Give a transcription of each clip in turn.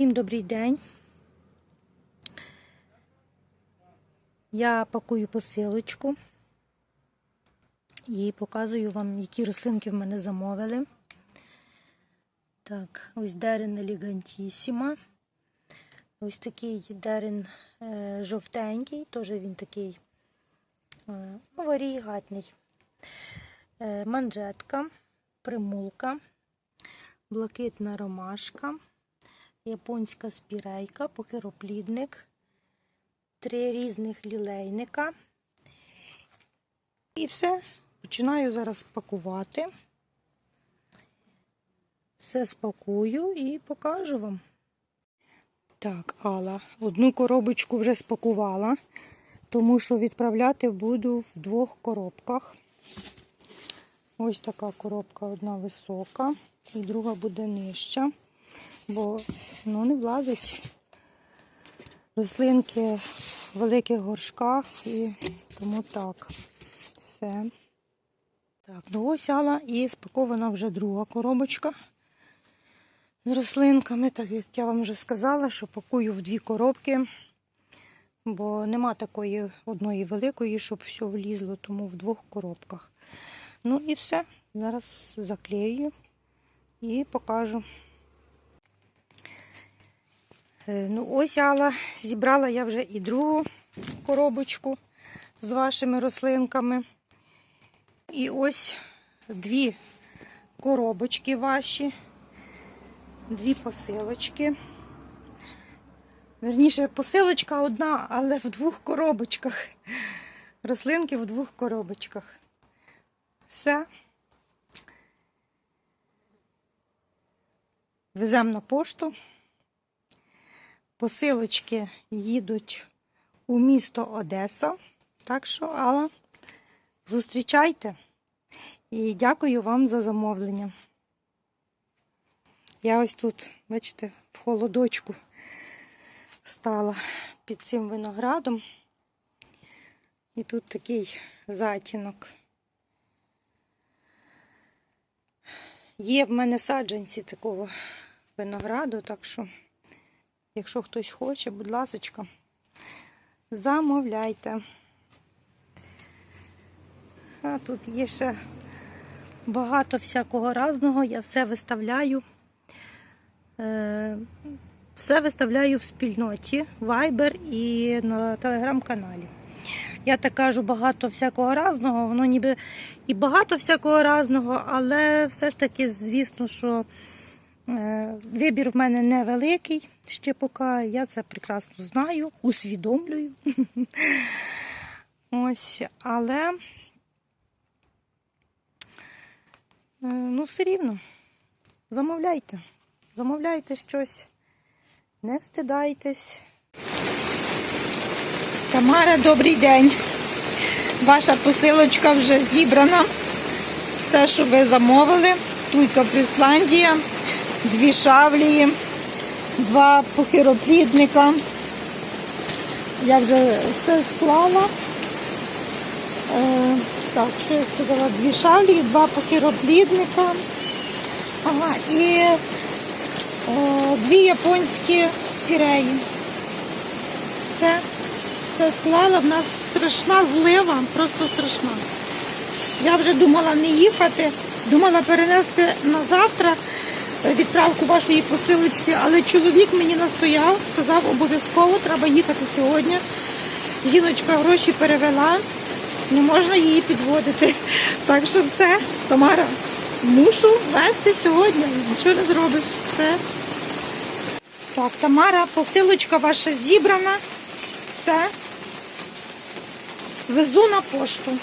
Всім добрий день. Я пакую посилочку і показую вам, які рослинки в мене замовили. Так, ось дерен елегантісіма. Ось такий дерен е, жовтенький, теж він такий е, ну, варігатний. Е, манжетка, примулка, блакитна ромашка японська спірейка, покероплідник, три різних лілейника. І все. Починаю зараз пакувати. Все спакую і покажу вам. Так, Алла, одну коробочку вже спакувала, тому що відправляти буду в двох коробках. Ось така коробка одна висока, і друга буде нижча бо ну, не влазить рослинки в великих горшках і тому так. Все. Так, ну ось Алла і спакована вже друга коробочка з рослинками, так як я вам вже сказала, що пакую в дві коробки, бо нема такої одної великої, щоб все влізло, тому в двох коробках. Ну і все. Зараз заклею і покажу. Е, Ну, ось Алла, зібрала я вже і другу коробочку з вашими рослинками. І ось дві коробочки ваші, дві посилочки. Верніше, посилочка одна, але в двох коробочках. Рослинки в двох коробочках. Все. Веземо на пошту. Посилочки їдуть у місто Одеса. Так що, Алла, зустрічайте і дякую вам за замовлення. Я ось тут, бачите, в холодочку стала під цим виноградом. І тут такий затінок. Є в мене саджанці такого винограду, так що. Якщо хтось хоче, будь ласка, замовляйте. А тут є ще багато всякого разного, я все виставляю. Е, все виставляю в спільноті Viber і на телеграм-каналі. Я так кажу, багато всякого разного, воно ніби і багато всякого разного, але все ж таки, звісно, що. Е, вибір в мене невеликий ще поки. Я це прекрасно знаю, усвідомлюю. Ось, але е, ну, все рівно. Замовляйте. Замовляйте щось, не встидайтесь. Тамара, добрий день. Ваша посилочка вже зібрана. Все, що ви замовили. Туйка Фрісландія дві шавлії, два похироплідника. Я вже все склала. Е, так, що я сказала? Дві шавлії, два похироплідника. Ага, і е, дві японські спіреї. Все, все склала. В нас страшна злива, просто страшна. Я вже думала не їхати, думала перенести на завтра відправку вашої посилочки, але чоловік мені настояв, сказав, обов'язково треба їхати сьогодні. Жіночка гроші перевела, не можна її підводити. Так що все, Тамара, мушу вести сьогодні, нічого не зробиш. Все. Так, Тамара, посилочка ваша зібрана. Все. Везу на пошту.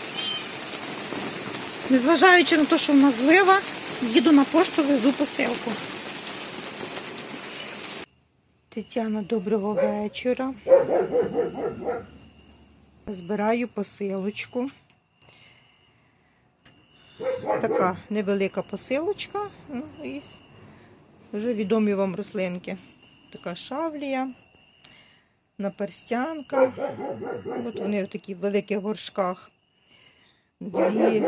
Незважаючи на те, що в нас злива, їду на пошту, везу посилку. Тетяна, доброго вечора. Збираю посилочку. Така невелика посилочка. Ну і вже відомі вам рослинки. Така шавлія, наперстянка. От вони в таких великих горшках. Дві,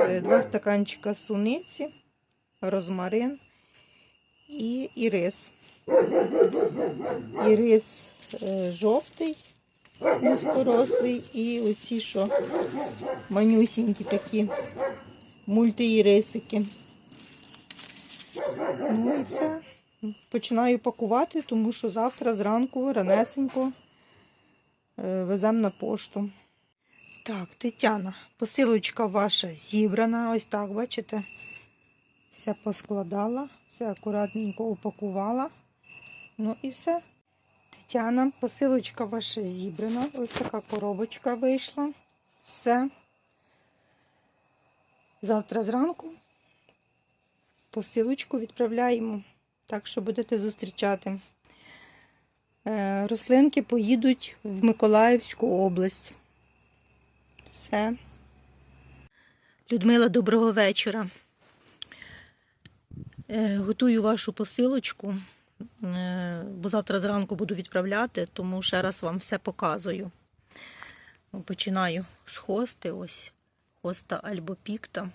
е, два стаканчика суниці, розмарин і, і рис. І рис е, жовтий, низькорослий, і оці, що манюсінькі такі мультиірисики. Ну і все. Починаю пакувати, тому що завтра зранку ранесенько е, веземо на пошту. Так, Тетяна, посилочка ваша зібрана. Ось так, бачите? Все поскладала, все акуратненько упакувала. Ну і все. Тетяна, посилочка ваша зібрана. Ось така коробочка вийшла. Все. Завтра зранку посилочку відправляємо. Так що будете зустрічати. Е, Рослинки поїдуть в Миколаївську область. Все. Людмила, доброго вечора. Е, Готую вашу посилочку, е, бо завтра зранку буду відправляти, тому ще раз вам все показую. Починаю з хости, ось хоста альбопікта,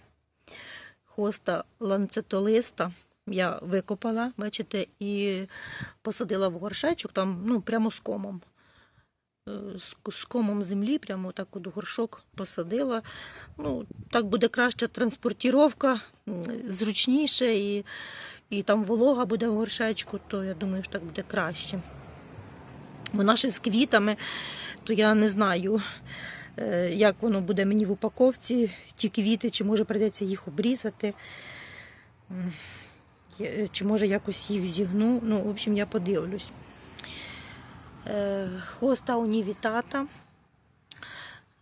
хоста ланцетолиста. Я викопала, бачите, і посадила в горшечок, там ну, прямо з комом. Е, З, комом землі, прямо так от горшок посадила. Ну, так буде краща транспортіровка, зручніше, і, і там волога буде в горшечку, то я думаю, що так буде краще. Вона ще з квітами, то я не знаю, е, як воно буде мені в упаковці, ті квіти, чи може прийдеться їх обрізати. Чи може якось їх зігну. Ну, в общем, я подивлюсь. Е, Хоста унівітата.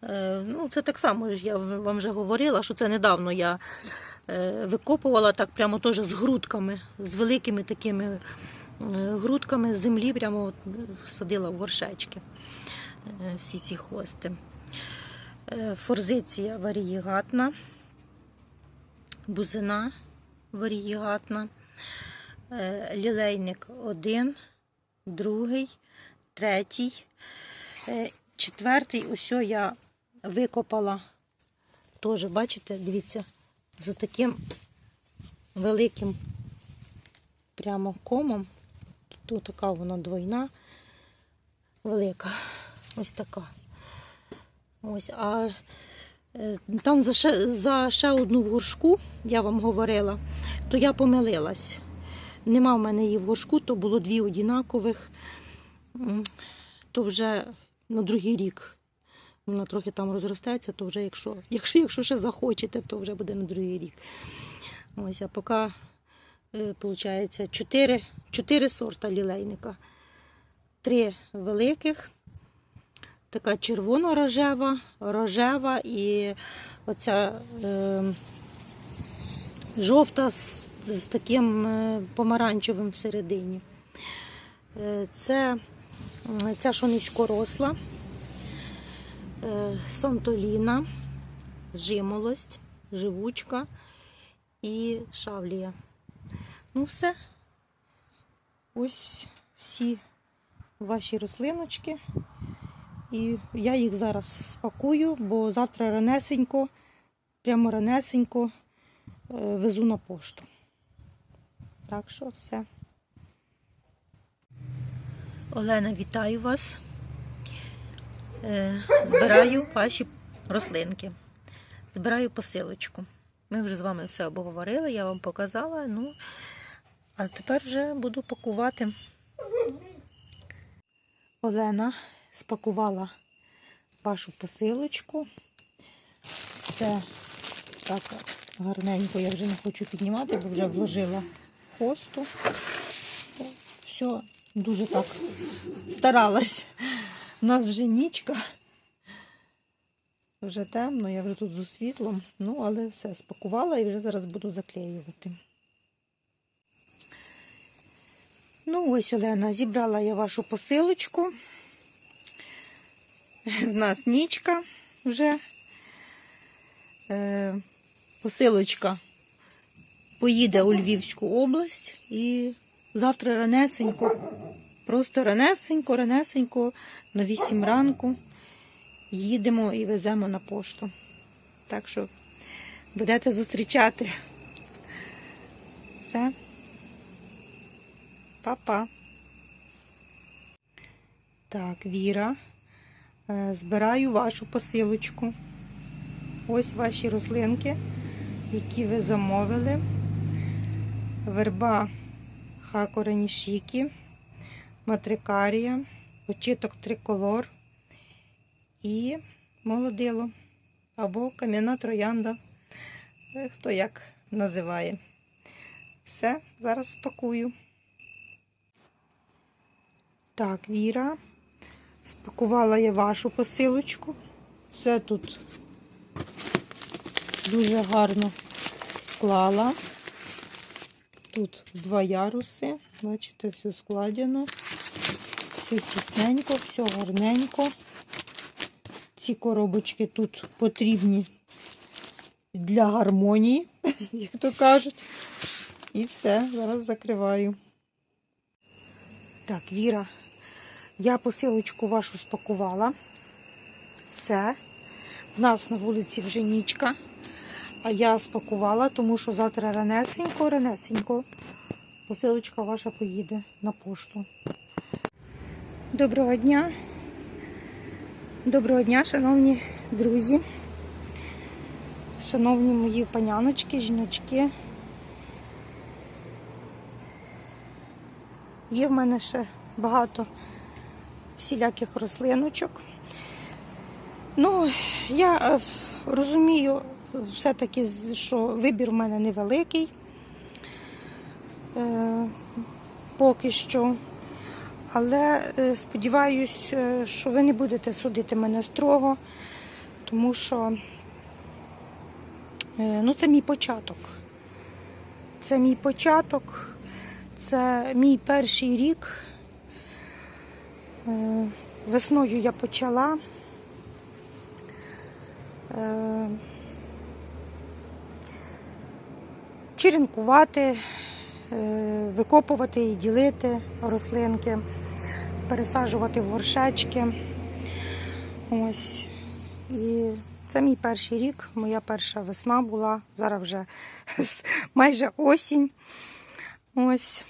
Е, Ну, це так само, я вам вже говорила, що це недавно я е, викопувала так прямо теж з грудками, з великими такими грудками землі, прямо садила в горшечки всі ці хости. Форзиція варієгатна, бузина варієгатна, лілейник один, другий, третій, е, четвертий, усьо я викопала. Теж, бачите, дивіться, з таким великим прямо комом. Тут така вона двойна, велика. Ось така. Ось, а е, там за ще, за ще одну горшку, я вам говорила, то я помилилась. Нема в мене її в горшку, то було дві однакових, то вже на другий рік. Вона трохи там розростеться, то вже якщо, якщо, якщо ще захочете, то вже буде на другий рік. Ось, а поки, виходить, чотири, чотири сорта лілейника. Три великих, така червоно-рожева, рожева і оця е, жовта з, з таким е, помаранчевим всередині. Е, Це ця що низькоросла, е, Сантоліна, жимолость, живучка і шавлія. Ну, все. Ось всі ваші рослиночки. І я їх зараз спакую, бо завтра ранесенько, прямо ранесенько е, везу на пошту. Так що все. Олена, вітаю вас. Е, Збираю ваші рослинки. Збираю посилочку. Ми вже з вами все обговорили, я вам показала. Ну, а тепер вже буду пакувати. Олена спакувала вашу посилочку. Все так гарненько, я вже не хочу піднімати, бо вже вложила хосту. Все дуже так старалась. У нас вже нічка. Вже темно, я вже тут з світлом. Ну, але все, спакувала і вже зараз буду заклеювати. Ну, ось, Олена, зібрала я вашу посилочку. В нас нічка вже. Е, посилочка поїде у Львівську область і завтра ранесенько, просто ранесенько, ранесенько на 8 ранку їдемо і веземо на пошту. Так що будете зустрічати. Все. Па-па. Так, Віра, е, збираю вашу посилочку. Ось ваші рослинки, які ви замовили. Верба хакоренішікі, матрикарія, очіток триколор і молодило або кам'яна троянда. Е, Хто як називає. Все, зараз спакую. Так, Віра. Спакувала я вашу посилочку. Все тут дуже гарно склала. Тут два яруси. Бачите, все складено. Все тісненько, все гарненько. Ці коробочки тут потрібні для гармонії, як то кажуть. І все, зараз закриваю. Так, Віра, я посилочку вашу спакувала. Все. В нас на вулиці вже нічка. А я спакувала, тому що завтра ранесенько, ранесенько. Посилочка ваша поїде на пошту. Доброго дня. Доброго дня, шановні друзі. Шановні мої паняночки, жіночки. Є в мене ще багато всіляких рослиночок. Ну, я е, розумію все-таки, що вибір в мене невеликий. Е, поки що. Але е, сподіваюсь, е, що ви не будете судити мене строго, тому що ну, це мій початок. Це мій початок, це мій перший рік. Весною я почала. Е, черенкувати, е, викопувати і ділити рослинки, пересаджувати в горшечки. Ось. І це мій перший рік, моя перша весна була. Зараз вже майже осінь. Ось.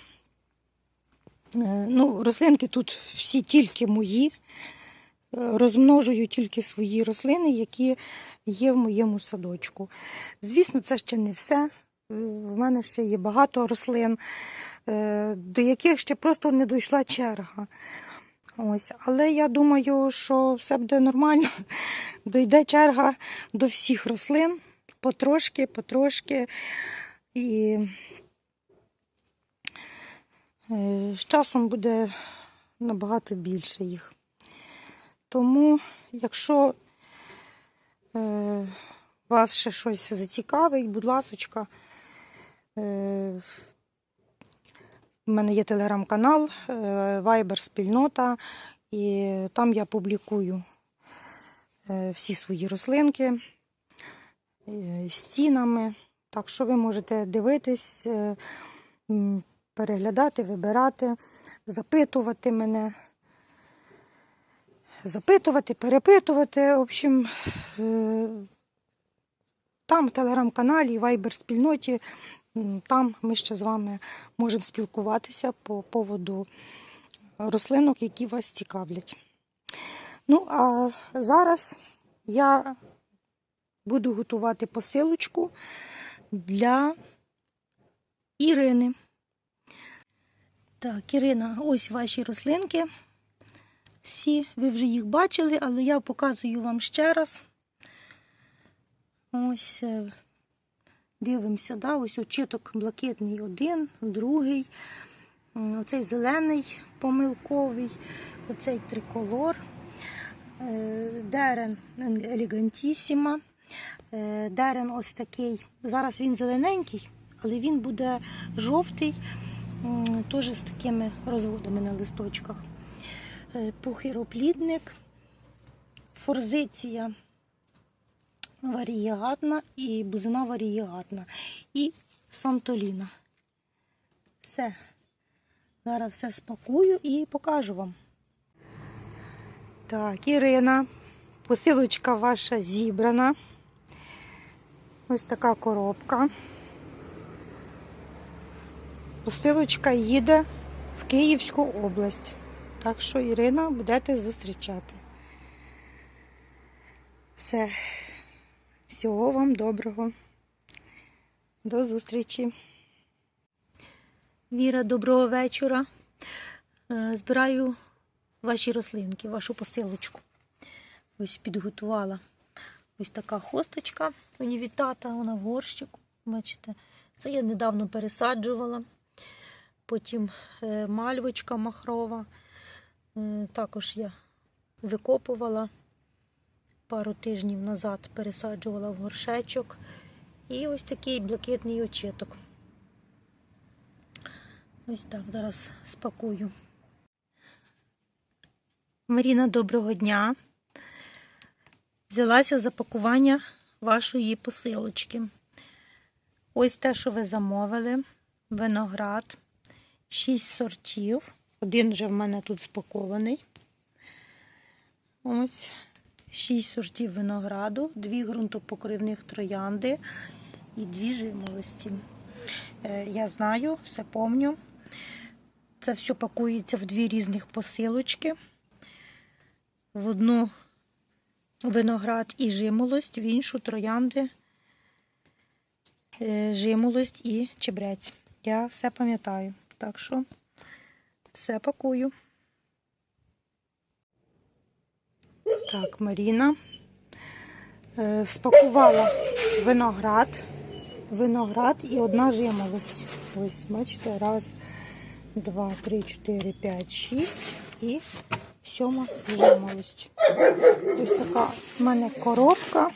Е, Ну, рослинки тут всі тільки мої. Е, Розмножую тільки свої рослини, які є в моєму садочку. Звісно, це ще не все. В мене ще є багато рослин, е, до яких ще просто не дійшла черга. Ось. Але я думаю, що все буде нормально. Дойде черга до всіх рослин потрошки, потрошки. І е, з часом буде набагато більше їх. Тому, якщо е, вас ще щось зацікавить, будь ласочка, е, в мене є телеграм-канал, е, Viber спільнота, і там я публікую е, всі свої рослинки е, з цінами. Так що ви можете дивитись, е, переглядати, вибирати, запитувати мене запитувати, перепитувати. В общем, е, там в телеграм-каналі, вайбер спільноті, м, там ми ще з вами можемо спілкуватися по поводу рослинок, які вас цікавлять. Ну, а зараз я буду готувати посилочку для Ірини. Так, Ірина, ось ваші рослинки. Всі ви вже їх бачили, але я показую вам ще раз. Ось е, дивимося, да, ось очіток блакитний один, другий, оцей зелений помилковий, оцей триколор, е, дерен елегантісіма, е, дерен ось такий. Зараз він зелененький, але він буде жовтий, теж з такими розводами на листочках. Е, похироплідник, форзиція варієгатна і бузина варієгатна. І сантоліна. Все. Зараз все спакую і покажу вам. Так, Ірина, посилочка ваша зібрана. Ось така коробка. Посилочка їде в Київську область. Так що, Ірина, будете зустрічати. Все. Всього вам доброго. До зустрічі. Віра, доброго вечора. Е, Збираю ваші рослинки, вашу посилочку. Ось підготувала. Ось така хосточка унівітата, вона в горщику. Бачите, це я недавно пересаджувала. Потім е, мальвочка махрова. Е, Також я викопувала пару тижнів назад, пересаджувала в горшечок. І ось такий блакитний очіток. Ось так зараз спакую. Маріна, доброго дня. Взялася за пакування вашої посилочки. Ось те, що ви замовили. Виноград. Шість сортів. Один вже в мене тут спакований. Ось шість сортів винограду, дві ґрунтопокривних троянди і дві жимолості. Е, Я знаю, все помню. Це все пакується в дві різних посилочки. В одну виноград і жимолость, в іншу троянди, е, жимолость і чебрець. Я все пам'ятаю. Так що все пакую. Так, Маріна е, спакувала виноград, виноград і одна жимолость. Ось, бачите, раз, два, три, чотири, п'ять, шість і сьома жимолость. Ось така в мене коробка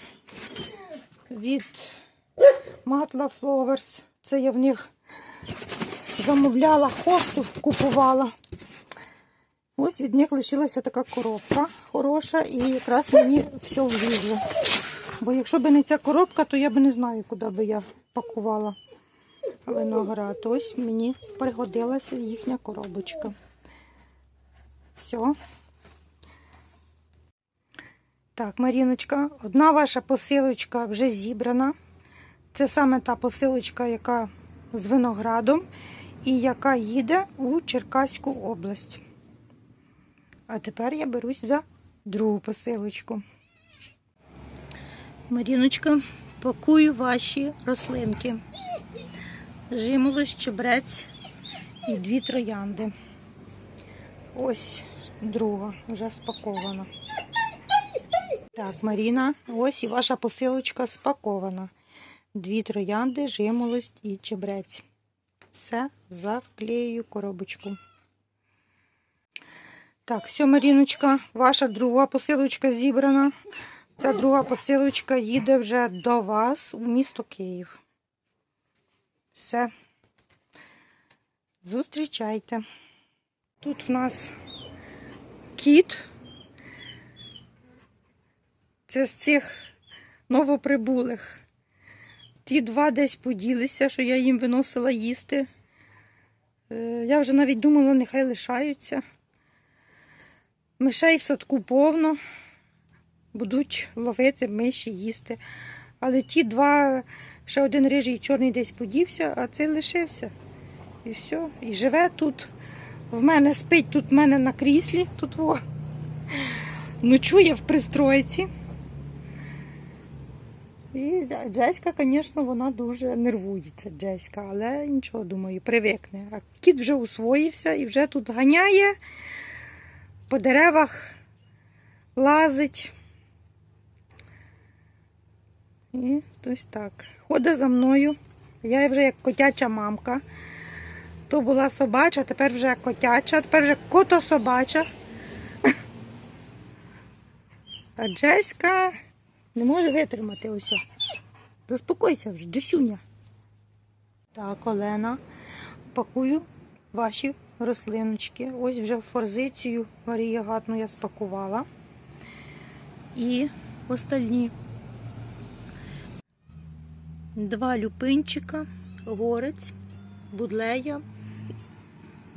від Matla Flowers. Це я в них замовляла хосту, купувала. Ось від них лишилася така коробка хороша і якраз мені все влізло. Бо якщо б не ця коробка, то я б не знаю, куди би я пакувала виноград. Ось мені пригодилася їхня коробочка. Все. Так, Маріночка, одна ваша посилочка вже зібрана. Це саме та посилочка, яка з виноградом і яка їде у Черкаську область. А тепер я берусь за другу посилочку. Маріночка, пакую ваші рослинки. Жимолость, чебрець і дві троянди. Ось друга вже спакована. Так, Маріна, ось і ваша посилочка спакована. Дві троянди, жимолость і чебрець. Все, заклею коробочку. Так, все, Маріночка, ваша друга посилочка зібрана. Ця друга посилочка їде вже до вас у місто Київ. Все. Зустрічайте. Тут в нас кіт. Це з цих новоприбулих. Ті два десь поділися, що я їм виносила їсти. Е, Я вже навіть думала, нехай лишаються. Мишей в садку повно, будуть ловити миші, їсти. Але ті два, ще один рижий чорний десь подівся, а цей лишився. І все. І живе тут. В мене спить тут в мене на кріслі, тут во. Ночує в пристройці. І Джеська, звісно, вона дуже нервується, Джеська, але нічого, думаю, привикне. А кіт вже усвоївся і вже тут ганяє, по деревах лазить. І ось так. Ходить за мною. Я вже як котяча мамка. То була собача, тепер вже котяча, тепер вже кото-собача. А Джеська не може витримати ось. Заспокойся вже, Джесюня. Так, Олена, пакую ваші рослиночки. Ось вже форзицію варієгатну я спакувала. І остальні. Два люпинчика, горець, будлея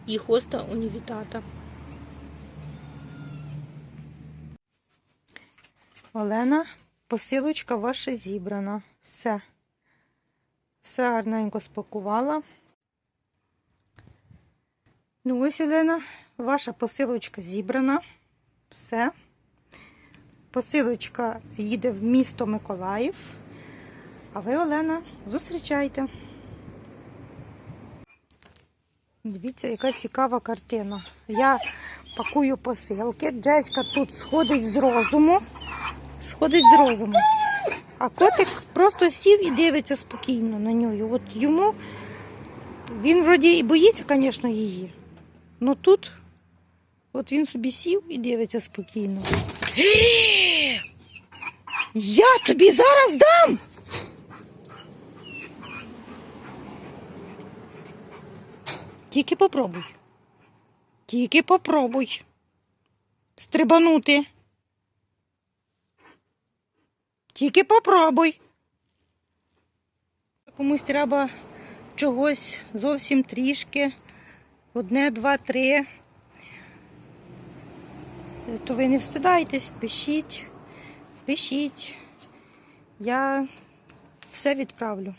і хоста унівітата. Олена, посилочка ваша зібрана. Все. Все гарненько спакувала. Ну ось, Олена, ваша посилочка зібрана. Все. Посилочка їде в місто Миколаїв. А ви, Олена, зустрічайте. Дивіться, яка цікава картина. Я пакую посилки. Джеська тут сходить з розуму. Сходить з розуму. А котик просто сів і дивиться спокійно на нього. От йому він вроді і боїться, звісно, її. Але тут от він собі сів і дивиться спокійно. Я тобі зараз дам. Тільки попробуй. Тільки попробуй. Стрибанути. Тільки попробуй. Комусь треба чогось зовсім трішки. Одне, два, три. То ви не встидайтесь, пишіть, пишіть. Я все відправлю.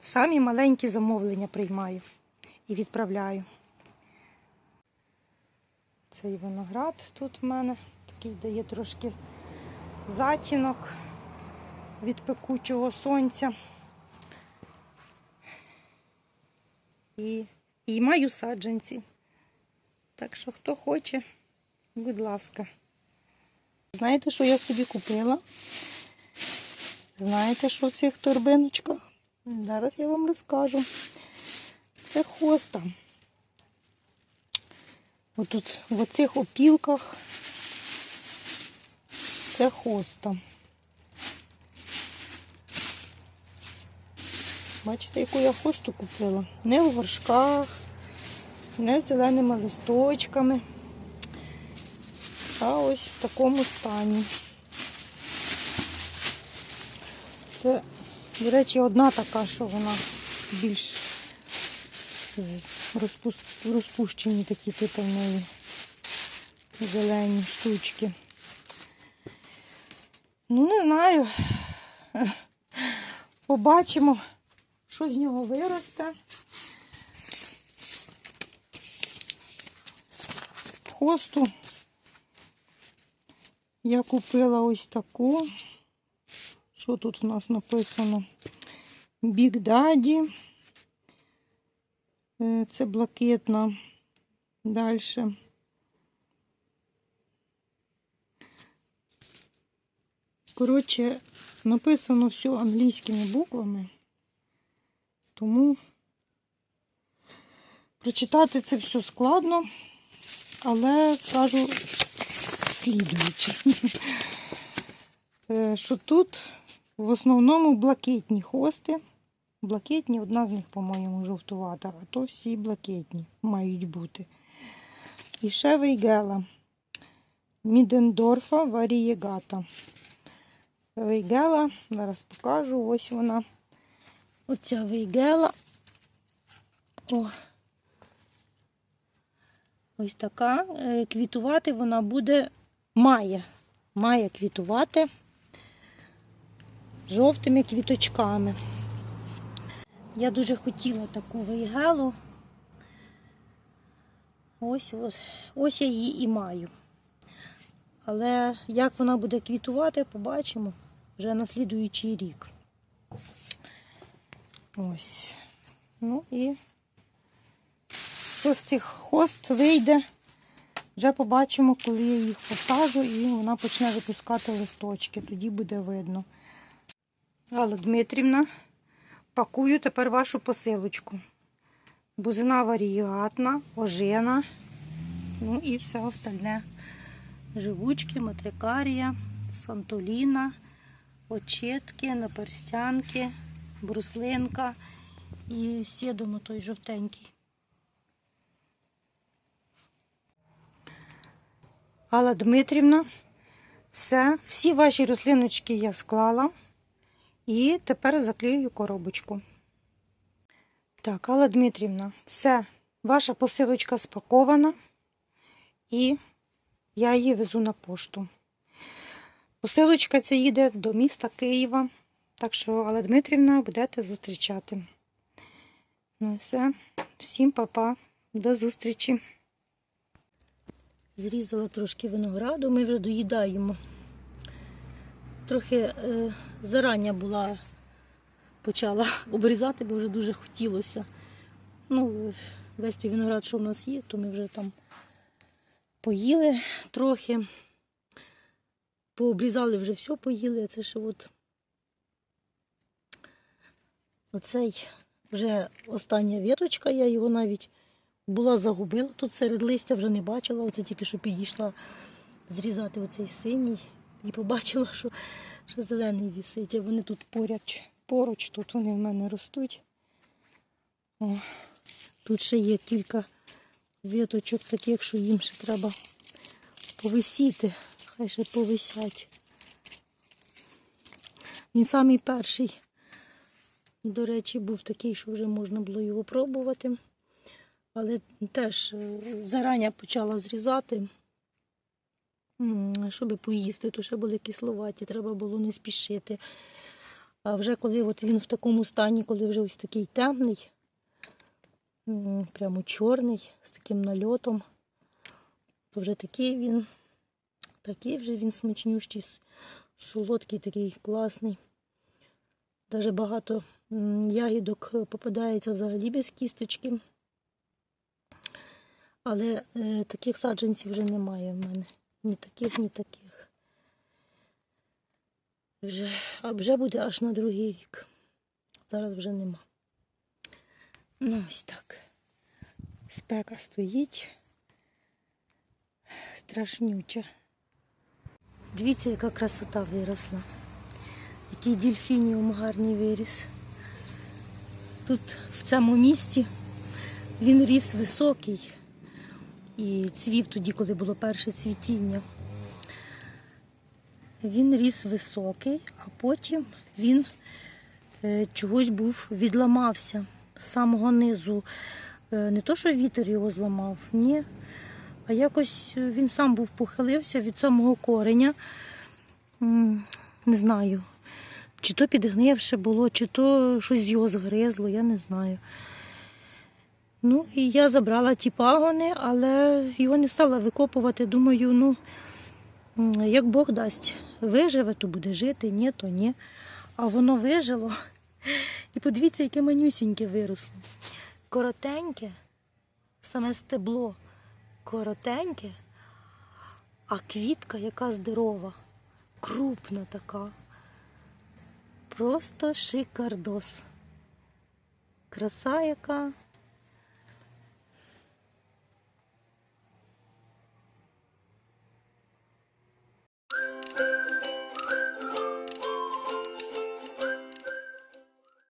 Самі маленькі замовлення приймаю і відправляю. Цей виноград тут в мене такий дає трошки затінок від пекучого сонця. І, і маю саджанці. Так що, хто хоче, будь ласка. Знаєте, що я собі купила? Знаєте, що в цих торбиночках? Зараз я вам розкажу. Це хоста. Отут в оцих опілках це хоста. Бачите, яку я хосту купила? Не в горшках, не зеленими листочками, а ось в такому стані. Це, до речі, одна така, що вона більш розпус- розпущені такі тут в неї зелені штучки. Ну, не знаю. Побачимо, що з нього виросте. Хосту я купила ось таку. Що тут у нас написано? Big Daddy. Е, Це блакитна. Далі. Коротше, написано все англійськими буквами, тому прочитати це все складно, але скажу слідуючи, Е, що тут в основному блакитні хости. Блакитні, одна з них, по-моєму, жовтувата, а то всі блакитні мають бути. І ще вейгела Мідендорфа варієгата. Вейгела, зараз покажу, ось вона. Оця вейгела. О. Ось така. Е, Квітувати вона буде, має. Має квітувати жовтими квіточками. Я дуже хотіла таку вейгелу. Ось, ось, ось я її і маю. Але як вона буде квітувати, побачимо вже на слідуючий рік. Ось. Ну і з цих хост вийде, вже побачимо, коли я їх посажу і вона почне випускати листочки. Тоді буде видно. Алла Дмитрівна, пакую тепер вашу посилочку. Бузина варіатна, ожена, ну і все остальне. Живучки, матрикарія, сантоліна, очетки, наперстянки, бруслинка і сідомо той жовтенький. Алла Дмитрівна, все, всі ваші рослиночки я склала і тепер заклею коробочку. Так, Алла Дмитрівна, все, ваша посилочка спакована і я її везу на пошту. Посилочка ця їде до міста Києва. Так що, Алла Дмитрівна, будете зустрічати. Ну і все. Всім па-па. До зустрічі. Зрізала трошки винограду, ми вже доїдаємо. Трохи е, зарання була, почала обрізати, бо вже дуже хотілося. Ну, весь той виноград, що в нас є, то ми вже там поїли трохи. Пообрізали вже все, поїли, а це ще от оцей вже остання віточка, я його навіть була загубила тут серед листя, вже не бачила. Оце тільки що підійшла зрізати оцей синій і побачила, що, що зелений вісить. А вони тут поряд, поруч, тут вони в мене ростуть. О, тут ще є кілька віточок таких, що їм ще треба повисіти. Хай ще повисять. Він самий перший, до речі, був такий, що вже можна було його пробувати. Але теж е, зарання почала зрізати, щоб поїсти, то ще були кисловаті, треба було не спішити. А вже коли от він в такому стані, коли вже ось такий темний, прямо чорний, з таким нальотом, то вже такий він, такий вже він смачнющий, солодкий, такий класний. Даже багато ягідок е, попадається взагалі без кісточки. Але е, таких саджанців вже немає в мене. Ні таких, ні таких. Вже, а вже буде аж на другий рік. Зараз вже нема. Ну, ось так. Спека стоїть. Страшнюча. Дивіться, яка красота виросла. Який дельфініум гарний виріс. Тут в цьому місці він ріс високий і цвів тоді, коли було перше цвітіння. Він ріс високий, а потім він е, чогось був відламався з самого низу. Е, не то, що вітер його зламав, ні. А якось е, він сам був похилився від самого кореня. Не знаю, чи то підгнивше було, чи то щось його згризло, я не знаю. Ну, і я забрала ті пагони, але його не стала викопувати. Думаю, ну, як Бог дасть, виживе, то буде жити, ні, то ні. А воно вижило. І подивіться, яке манюсіньке виросло. Коротеньке, саме стебло коротеньке, а квітка яка здорова, крупна така. Просто шикардос. Краса яка.